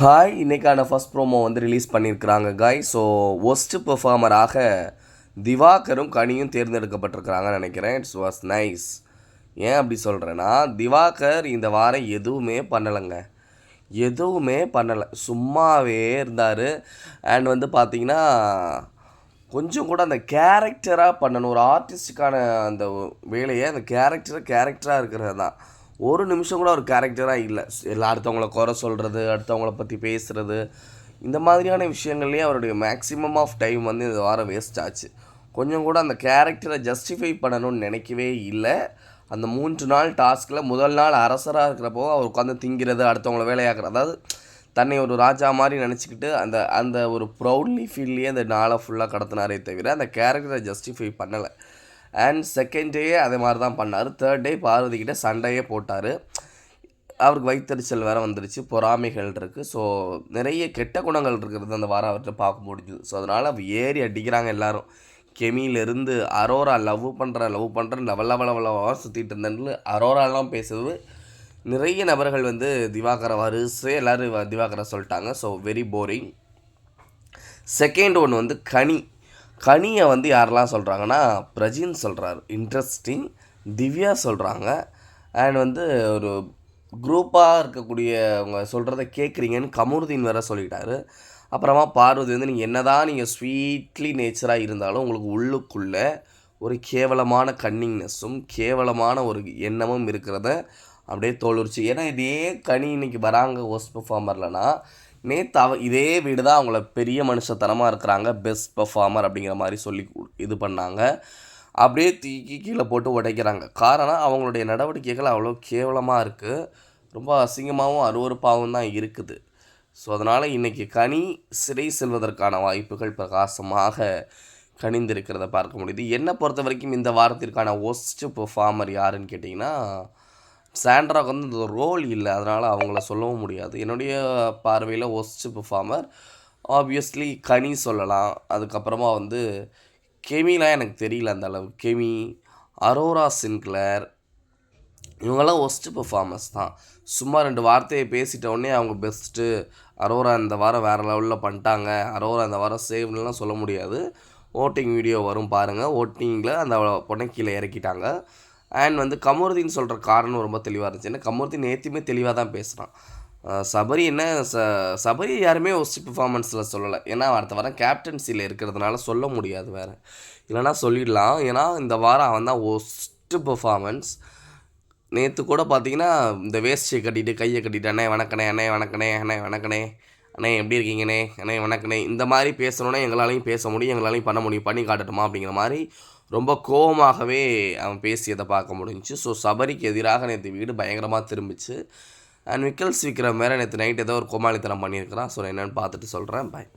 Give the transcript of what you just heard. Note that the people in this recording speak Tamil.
ஹாய் இன்றைக்கான ஃபர்ஸ்ட் ப்ரோமோ வந்து ரிலீஸ் பண்ணியிருக்கிறாங்க காய் ஸோ ஒஸ்ட் பெர்ஃபார்மராக திவாகரும் கனியும் தேர்ந்தெடுக்கப்பட்டிருக்கிறாங்கன்னு நினைக்கிறேன். இட்ஸ் வாஸ் நைஸ் ஏன் அப்படி சொல்கிறேன்னா திவாகர் இந்த வாரம் எதுவுமே பண்ணலைங்க. எதுவுமே பண்ணலை. சும்மாவே இருந்தார். அண்ட் வந்து பார்த்தீங்கன்னா கொஞ்சம் கூட அந்த கேரக்டராக பண்ணணும். ஒரு ஆர்டிஸ்டுக்கான அந்த வேலையை அந்த கேரக்டராக கேரக்டராக இருக்கிறது தான். ஒரு நிமிஷம் கூட ஒரு கேரக்டராக இல்லை. எல்லா அடுத்தவங்கள குறை சொல்கிறது அடுத்தவங்கள பற்றி பேசுகிறது இந்த மாதிரியான விஷயங்கள்லேயே அவருடைய மேக்ஸிமம் ஆஃப் டைம் வந்து இந்த வாரம் வேஸ்ட் ஆச்சு. கொஞ்சம் கூட அந்த கேரக்டரை ஜஸ்டிஃபை பண்ணணும்னு நினைக்கவே இல்லை. அந்த மூன்று நாள் டாஸ்கில் முதல் நாள் அரசராக இருக்கிறப்போ அவர் உட்காந்து திங்கிறது அடுத்தவங்கள வேலையாக்குறது. அதாவது தன்னை ஒரு ராஜா மாதிரி நினச்சிக்கிட்டு அந்த அந்த ஒரு ப்ரௌட்லி ஃபீல்லையே அந்த நாளை ஃபுல்லாக கடத்தினாரே தவிர அந்த கேரக்டரை ஜஸ்டிஃபை பண்ணலை. அண்ட் செகண்ட் டே அதே மாதிரி தான் பண்ணார் தேர்ட் டே பார்வதிக்கிட்ட சண்டையே போட்டார். அவருக்கு வைத்தறிச்சல் வேறு வந்துருச்சு. பொறாமைகள் இருக்குது ஸோ நிறைய கெட்ட குணங்கள் இருக்கிறது அந்த வாரம் அவர்கிட்ட பார்க்க முடிஞ்சுது. ஸோ அதனால் ஏறி அடிக்கிறாங்க எல்லோரும். கெமியிலேருந்து அரோரா லவ் பண்ணுற லவ் பண்ணுற லவ லவ லவ சுற்றிட்டு இருந்தேன்னு அரோராலாம் பேசுறது நிறைய நபர்கள் வந்து திவாகரை வரிசை எல்லோரும் திவாகரை சொல்லிட்டாங்க. So very boring second one வந்து கனி. கனியை வந்து யாரெல்லாம் சொல்கிறாங்கன்னா பிரஜின் சொல்கிறாரு இன்ட்ரெஸ்டிங் திவ்யா சொல்கிறாங்க அண்ட் வந்து ஒரு குரூப்பாக இருக்கக்கூடிய அவங்க சொல்கிறத கேட்குறீங்கன்னு கமருதீன் வேற சொல்லிட்டாரு. அப்புறமா பார்வதி வந்து நீங்கள் என்ன தான் நீங்கள் ஸ்வீட்லி நேச்சராக இருந்தாலும் உங்களுக்கு உள்ளுக்குள்ளே ஒரு கேவலமான கன்னிங்னஸும் கேவலமான ஒரு எண்ணமும் இருக்கிறத அப்படியே தோலுரிச்சு. ஏன்னா இதே கனி இன்னைக்கு வராங்க ஹோஸ்ட் பெர்ஃபார்மர்லனா நேற்று அவ இதே வீடு தான் அவங்கள பெரிய மனுஷத்தனமாக இருக்கிறாங்க. பெஸ்ட் பெர்ஃபார்மர் அப்படிங்கிற மாதிரி சொல்லி இது பண்ணாங்க. அப்படியே தூக்கி கீழே போட்டு உடைக்கிறாங்க. காரணம் அவங்களுடைய நடவடிக்கைகள் அவ்வளோ கேவலமாக இருக்குது ரொம்ப அசிங்கமாகவும் அருவருப்பாகவும் தான் இருக்குது. ஸோ அதனால் இன்றைக்கி கனி சிறை செல்வதற்கான வாய்ப்புகள் பிரகாசமாக கணிந்திருக்கிறத பார்க்க முடியுது. என்னை பொறுத்த வரைக்கும் இந்த வாரத்திற்கான ஒஸ்ட் பெர்ஃபார்மர் யாருன்னு கேட்டிங்கன்னா சாண்ட்ராவுக்கு வந்து இந்த ரோல் இல்லை. அதனால் அவங்கள சொல்லவும் முடியாது. என்னுடைய பார்வையில் ஒஸ்ட் பெர்ஃபார்மர் ஆப்வியஸ்லி கனி சொல்லலாம். அதுக்கப்புறமா வந்து கெமிலாம் எனக்கு தெரியல அந்த அளவு கெமி அரோரா சின்க்ளர் இவங்கெல்லாம் ஒஸ்ட்டு பெர்ஃபார்மன்ஸ் தான். சும்மா ரெண்டு வார்த்தையை பேசிட்ட உடனே அவங்க பெஸ்ட்டு அரோரா இந்த வாரம் வேறு லெவலில் பண்ணிட்டாங்க. அரோரா இந்த வாரம் சேவ்லாம் சொல்ல முடியாது. ஓட்டிங் வீடியோ வரும் பாருங்கள் ஓட்டிங்கில் அந்த பொண்ணை கீழே இறக்கிட்டாங்க. அண்ட் வந்து கமருதீன் சொல்கிற காரணம் ரொம்ப தெளிவாக இருந்துச்சு. ஏன்னா கமருதீன் நேற்றுமே தெளிவாக தான் பேசுகிறான் சபரி என்ன ச சபரி யாருமே ஒஸ்ட் பெர்ஃபார்மன்ஸில் சொல்லலை. ஏன்னா அடுத்த வாரம் கேப்டன்சியில் இருக்கிறதுனால சொல்ல முடியாது வேறு. இல்லைனா சொல்லிடலாம். ஏன்னா இந்த வாரம் அவன் தான் ஒஸ்ட்டு பெர்ஃபார்மன்ஸ் நேற்று கூட பார்த்தீங்கன்னா இந்த வேஸ்டியை கட்டிட்டு கையை கட்டிட்டு அண்ணே வணக்கண்ணே அண்ணே வணக்கண்ணே அண்ணே வணக்கண்ணே அண்ணே எப்படி இருக்கீங்கண்ணே அண்ணே? வணக்கண்ணே. இந்த மாதிரி பேசணுன்னா எங்களாலையும் பேச முடியும் எங்களாலையும் பண்ண முடியும். பண்ணி காட்டட்டுமா அப்படிங்கிற மாதிரி ரொம்ப கோவமாகவே அவன் பேசியதை பார்க்க முடிஞ்சுச்சு. ஸோ சபரிக்கு எதிராக நேற்று வீடு பயங்கரமாக திரும்பிச்சு. அண்ட் விக்கல்ஸ் விக்ரம் வேறு நேற்று நைட் ஏதோ ஒரு கோமாளித்தனம் பண்ணியிருக்கிறான். ஸோ என்னென்னு பார்த்துட்டு சொல்கிறேன் பாய்